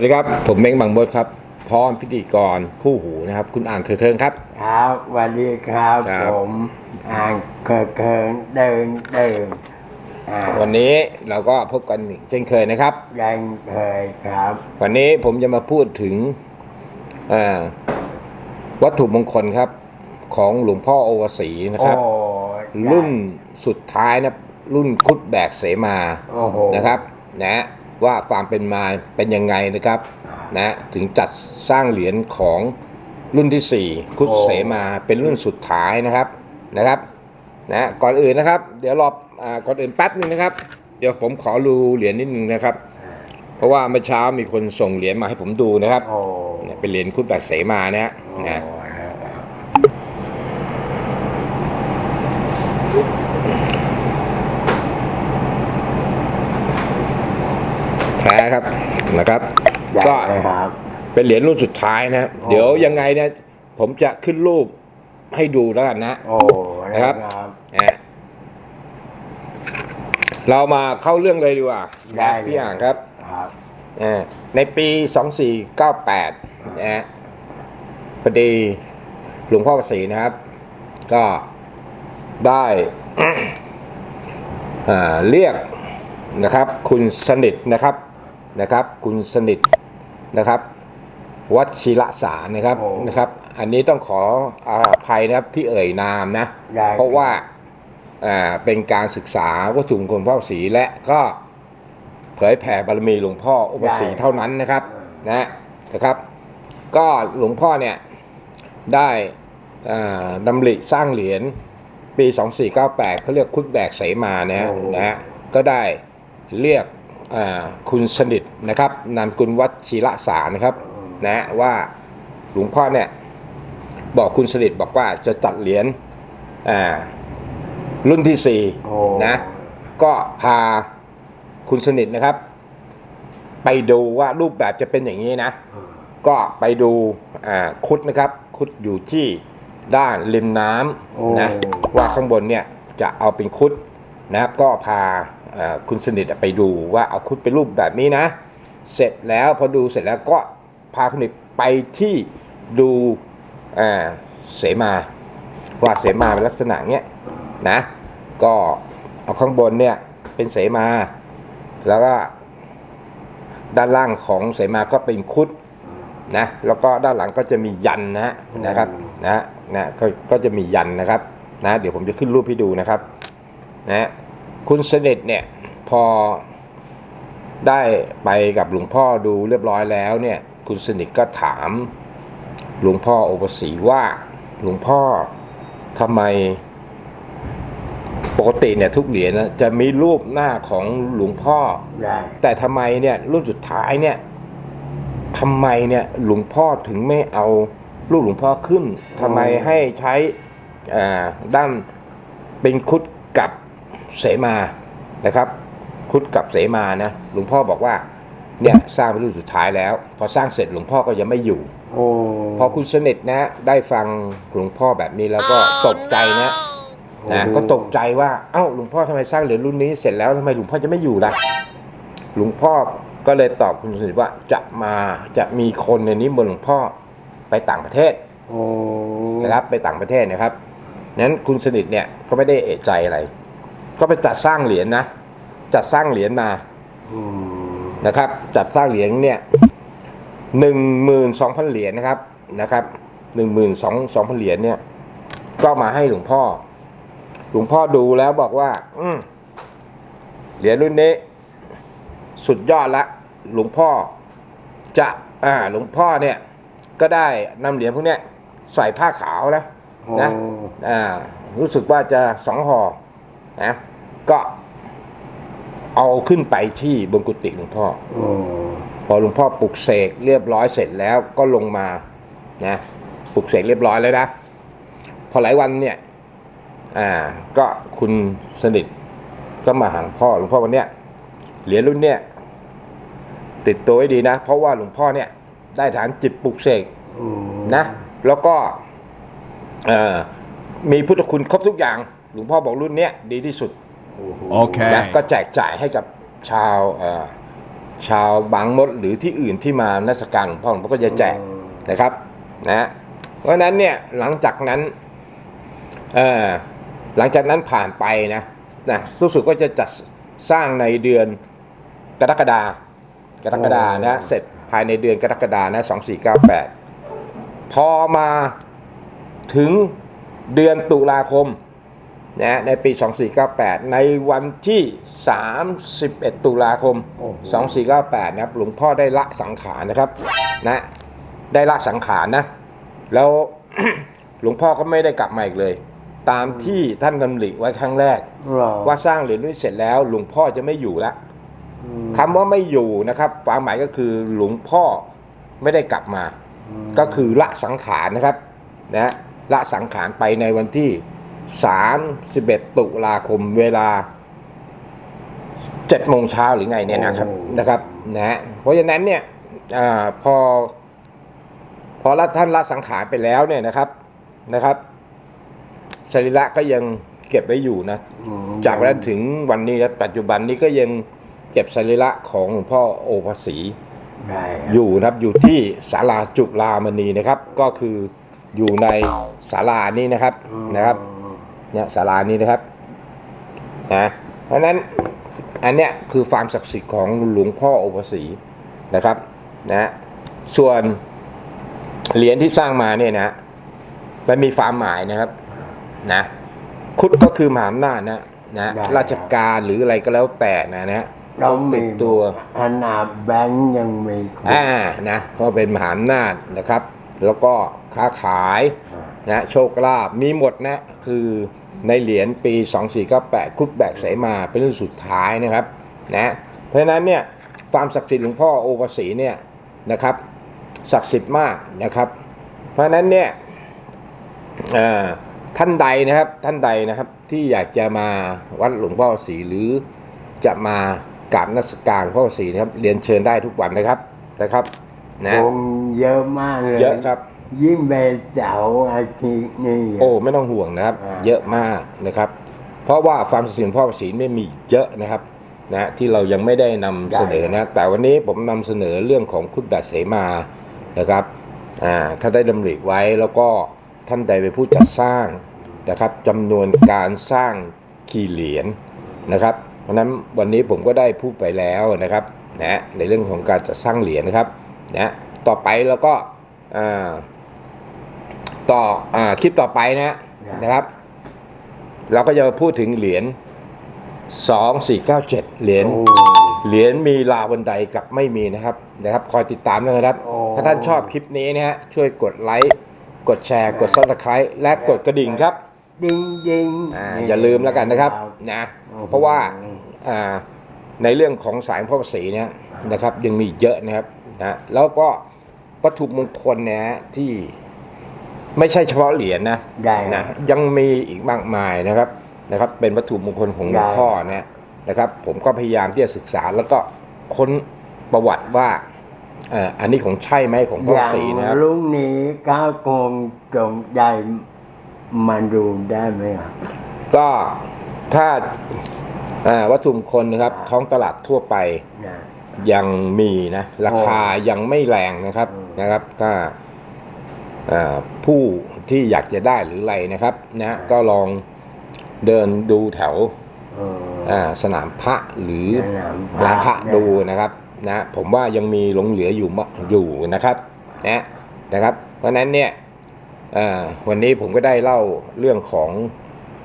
วัสดีครับ ผมเม้งบางบดครับ พร้อมพิธีกรคู่หูนะครับ คุณอ่างเถิดเทิงครับ ครับสวัสดีครับครับ ผมอ่างเคิร์เคิงเดินเดินอ่าวันนี้เราก็พบกันอีกเช่นเคยนะครับ ยังเคยครับวันนี้ผมจะมาพูดถึงอ่าวัตถุมงคลครับ ของหลวงพ่อโอวสีนะครับโอ้รุ่นสุดท้ายนะรุ่นคุดแบกเสมาโอ้โหนะครับนะ ว่าความเป็นมาเป็นยังไงนะครับนะถึงจัดสร้างเหรียญของรุ่นที่ 4 คุดเสมาเป็นรุ่นสุดท้ายนะครับนะครับนะก่อนอื่นนะครับ เดี๋ยวรออ่าก่อนอื่นแป๊บนึงนะครับ เดี๋ยวผมขอดูเหรียญนิดนึงนะครับ เพราะว่าเมื่อเช้ามีคนส่งเหรียญมาให้ผมดูนะครับโอ้เนี่ยเป็นเหรียญคุดแบกเสมานะฮะนะ โอ้ ครับแท้ครับนะครับยังก็เลยครับเป็นเหรียญรุ่นสุดท้ายนะโอ้เดี๋ยวยังไงเนี่ยผมจะขึ้นรูปให้ดูแล้วกันนะโอ้นะครับครับนะเรามาเข้าเรื่องเลยดีกว่าได้นะเลยพี่อ่างครับครับอ่าในปี 2498นะฮะพอดีหลวงพ่อประสีนะครับ ก็ได้อ่าเรียกนะครับ คุณสนิทนะครับ นะครับ คุณสนิทนะครับวัชิระสารนะครับโอ้นะครับ อันนี้ต้องขออภัยนะครับที่เอ่ยนามนะ ได้ เพราะว่าอ่าเป็นการศึกษาวัตถุมงคลพ่อศรีและก็เผยแผ่บารมีหลวงพ่ออุปศรีเท่านั้นนะครับนะนะครับ ก็หลวงพ่อเนี่ยได้อ่าดำริสร้างเหรียญปี 2498เขาเรียกคุดแบกเสมานะฮะโอ้ นะฮะก็ได้เรียกอ่า คุณสนิทนะครับนามกุลวัชิระสารนะครับนะว่าหลวงพ่อเนี่ยบอกคุณสนิทบอกว่าจะจัดเหรียญอ่ารุ่นที่สี่โอ้นะก็พาคุณสนิทนะครับ ไปดูว่ารูปแบบจะเป็นอย่างนี้นะ ก็ไปดูอ่าคุดนะครับ คุดอยู่ที่ด้านริมน้โอ้ำนะว่าข้างบนเนี่ยจะเอาเป็นคุด นะครับก็พาคุณสนิทไปดูว่าเอาคุดเป็นรูปแบบนี้นะ เสร็จแล้วพอดูเสร็จแล้วก็พาคุณสนิทไปที่ดูเสมาว่าเสมาเป็นลักษณะเนี้ยนะ ก็เอาข้างบนเนี่ยเป็นเสมา แล้วก็ด้านล่างของเสมาก็เป็นคุดนะแล้วก็ด้านหลังก็จะมียันนะฮะนะครับนะนะก็ก็จะมียันนะครับนะเดี๋ยวผมจะขึ้นรูปให้ดูนะครับ นะคุณเสด็จเนี่ยพอได้ไปกับหลวงพ่อดูเรียบร้อยแล้วเนี่ย คุณสนิทก็ถามหลวงพ่อโอปสีว่าหลวงพ่อทำไมปกติเนี่ยทุกเหรียญนะจะมีรูปหน้าของหลวงพ่อได้แต่ทำไมเนี่ยรุ่นสุดท้ายเนี่ยทำไมเนี่ยหลวงพ่อถึงไม่เอารูปหลวงพ่อขึ้นทำไมให้ใช้อ่าด้านเป็นคุดกับ เสมานะครับคุดกับเสมานะหลวงพ่อบอกว่าเนี่ยสร้างเป็นรุ่นสุดท้ายแล้ว พอสร้างเสร็จหลวงพ่อก็ยังไม่อยู่โอ้พอคุณสนิทนะ ได้ฟังหลวงพ่อแบบนี้แล้วก็ตกใจนะนะก็ตกใจว่าเอ้าหลวงพ่อทำไมสร้างเหรียญรุ่นนี้เสร็จแล้วทำไมหลวงพ่อจะไม่อยู่ล่ะหลวงพ่อก็เลยตอบคุณสนิทว่าจะมาจะมีคนในนี้มนต์หลวงพ่อไปต่างประเทศโอ้นะครับไปต่างประเทศนะครับนั้นคุณสนิทเนี่ยก็ไม่ได้เอะใจอะไร ก็ไปจัดสร้างเหรียญนะ จัดสร้างเหรียญมาอืมนะครับ จัดสร้างเหรียญเนี่ยหนึ่งหมื่นสองพันเหรียญนะครับนะครับหนึ่งหมื่นสองสองพันเหรียญเนี่ย ก็มาให้หลวงพ่อ หลวงพ่อดูแล้วบอกว่า อืมเหรียญรุ่นนี้ สุดยอดละ หลวงพ่อจะอ่าหลวงพ่อเนี่ย ก็ได้นำเหรียญพวกเนี้ยใส่ผ้าขาวนะโอ้นะอ่ารู้สึกว่าจะสองห่อนะ ก็เอาขึ้นไปที่บนกุฏิหลวงพ่อ โอ้พอหลวงพ่อปลุกเสกเรียบร้อยเสร็จแล้วก็ลงมานะปลุกเสกเรียบร้อยแล้วนะ พอหลายวันเนี่ย อ่า ก็คุณสนิทก็มาหาหลวงพ่อหลวงพ่อวันเนี้ยเหรียญรุ่นเนี้ยติดตัวไว้ดีนะ เพราะว่าหลวงพ่อเนี่ย ได้ฐานจิตปลุกเสกอืมนะ แล้วก็เอ่อมีพุทธคุณครบทุกอย่าง หลวงพ่อบอกรุ่นเนี้ยดีที่สุด โอ้โห Okay. นะก็แจกจ่ายให้กับชาวเอ่อชาวบางมดหรือที่อื่นที่มานมัสการหลวงพ่อหลวงพ่อก็จะแจกนะครับนะเพราะฉะนั้นเนี่ยหลังจากนั้นเอ่อหลังจากนั้นผ่านไปนะนะรู้สึกก็จะจัดสร้างในเดือนกรกฎากรกฎานะเสร็จภายในเดือนกรกฎานะ2498พอมาถึงเดือนตุลาคม นะในปี 2498 ในวันที่ 31 ตุลาคมโอ้โห2498 นะครับ หลวงพ่อได้ละสังขารนะครับนะได้ละสังขารนะ แล้ว หลวงพ่อก็ไม่ได้กลับมาอีกเลย ตามที่ท่านดำริไว้ครั้งแรกรอว่าสร้างเหรียญนี้เสร็จแล้ว หลวงพ่อจะไม่อยู่แล้วอืมคำว่าไม่อยู่นะครับความหมายก็คือหลวงพ่อไม่ได้กลับมา ก็คือละสังขารนะครับนะละสังขารไปในวันที่ 31 ตุลาคมเวลา7โมงเช้าหรือไงเนี่ยนะครับโอ้ นะครับนะเพราะฉะนั้นเนี่ยอาพอ พอละท่านละสังขารไปแล้วเนี่ยนะครับนะครับสรีระก็ยังเก็บไว้อยู่นะ อืมจากวันนั้นถึงวันนี้นะปัจจุบันนี้ก็ยังเก็บสรีระของหลวงพ่อโอภาสีได้ครับอยู่นะครับอยู่ที่ศาลาจุฬามณีนะครับ ก็คืออยู่ในศาลานี้นะครับนะครับ เนี่ยศาลานี้นะครับนะเพราะฉะนั้นอันเนี้ยคือความศักดิ์สิทธิ์ของหลวงพ่อโอภาสีนะครับนะส่วนเหรียญที่สร้างมาเนี่ยนะมันมีความหมายนะครับนะคุดก็คือมหาอำนาจนะนะได้ราชการหรืออะไรก็แล้วแต่นะนะเรามีติดตัวขนาดแบงค์ยังมีอ่านะเพราะเป็นมหาอำนาจนะครับ แล้วก็ค้าขายนะโชคลาภมีหมดนะคือ ในเหรียญปี 2498 คุดแบกเสมาเป็นรุ่นสุดท้ายนะครับนะเพราะฉะนั้นเนี่ยความศักดิ์สิทธิ์หลวงพ่อโอภาสีเนี่ยนะครับศักดิ์สิทธิ์มากนะครับ เพราะฉะนั้นเนี่ยเอ่อท่านใดนะครับท่านใดนะครับที่อยากจะมาวัดหลวงพ่อโอภาสีหรือจะมากราบนมัสการหลวงพ่อโอภาสีนะครับเรียนเชิญได้ทุกวันนะครับนะครับนะองค์เยอะมากเลยเยอะครับ ยิ่งเบเสาร์อาทิตย์นี่โอ้ ไม่ต้องห่วงนะครับอ่าเยอะมากนะครับ เพราะว่าความศักดิ์สิทธิ์หลวงพ่อภาษีไม่มีเยอะนะครับนะที่เรายังไม่ได้นำเสนอนะ แต่วันนี้ผมนำเสนอเรื่องของคุณแบบเสมานะครับอ่าถ้าได้ดำริไว้แล้วก็ท่านใดเป็นผู้จัดสร้างนะครับจำนวนการสร้างกี่เหรียญนะครับ เพราะฉะนั้นวันนี้ผมก็ได้พูดไปแล้วนะครับนะในเรื่องของการจัดสร้างเหรียญนะครับนะต่อไปแล้วก็อ่า ต่ออ่าคลิปต่อไปนะนะครับ เราก็จะมาพูดถึงเหรียญ2497เหรียญโอ้เหรียญมีราวบันไดกับไม่มีนะครับนะครับ คอยติดตามด้วยนะครับโอ้ถ้าท่านชอบคลิปนี้นะฮะช่วยกดไลค์กดแชร์ กดซับสไครต์และกดกระดิ่งครับดิงดิงอ่าอย่าลืมแล้วกันนะครับนะโอ้โหเพราะว่าอ่าในเรื่องของสายพ่อภาษีเนี่ยนะครับ ยังมีเยอะนะครับนะแล้วก็วัตถุมงคลเนี่ยฮะที่ ไม่ใช่เฉพาะเหรียญนะได้นะยังมีอีกมากมายนะครับนะครับ เป็นวัตถุมงคลของหลวงพ่อเนี่ยนะครับ ผมก็พยายามที่จะศึกษาแล้วก็ค้นประวัติว่าเอ่ออันนี้ของใช่ไหมของพ่ออย่างศรีนะครับลุงนี้ก้าวโกงจงได้มาดูได้ไหมครับก็ถ้าอ่าวัตถุมงคลนะครับ ท้องตลาดทั่วไปนะยังมีนะ ราคายังไม่แรงนะครับอืมนะครับ ถ้าอ่า ผู้ที่อยากจะได้หรืออะไรนะครับนะก็ลองเดินดูแถวเอออ่าสนามพระหรือสนามพระร้านพระดูนะครับนะผมว่ายังมีหลงเหลืออยู่มะอยู่นะครับนะนะครับ เพราะฉะนั้นเนี่ยอ่าวันนี้ผมก็ได้เล่าเรื่องของ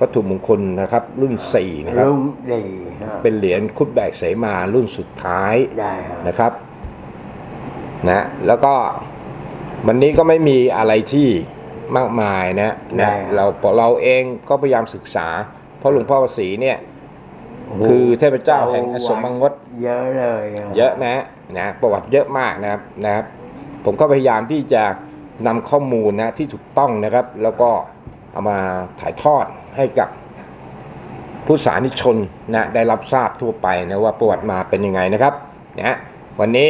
วัตถุมงคลนะครับ รุ่น4นะครับลุงดีครับเป็นเหรียญคุดแบกเสมารุ่นสุดท้ายได้ครับนะครับนะแล้วก็ วันนี้ก็ไม่มีอะไรที่มากมายนะนะเราเราเองก็พยายามศึกษา เพราะหลวงพ่อภาษีเนี่ยโโหคือเทพเจ้าแห่งอสมงดเยอะเลย เยอะนะนะประวัติเยอะมากนะครับนะครับ ผมก็พยายามที่จะนำข้อมูลนะที่ถูกต้องนะครับ แล้วก็เอามาถ่ายทอดให้กับผู้สานิชนนะได้รับทราบทั่วไปนะว่าประวัติมาเป็นยังไงนะครับนะวันนี้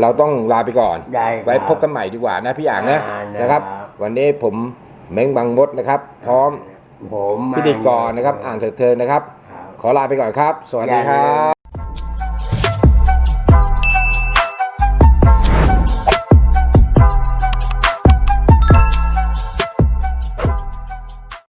เราต้องลาไปก่อน ได้ครับ ไว้พบกันใหม่ดีกว่านะพี่อ่างนะอ่านะครับนะครับ วันนี้ผมเม้งบางมดนะครับ พร้อมผมพิธีกรนะครับ อ่านเถิดเทินนะครับ ครับ ขอลาไปก่อนครับ สวัสดีครับ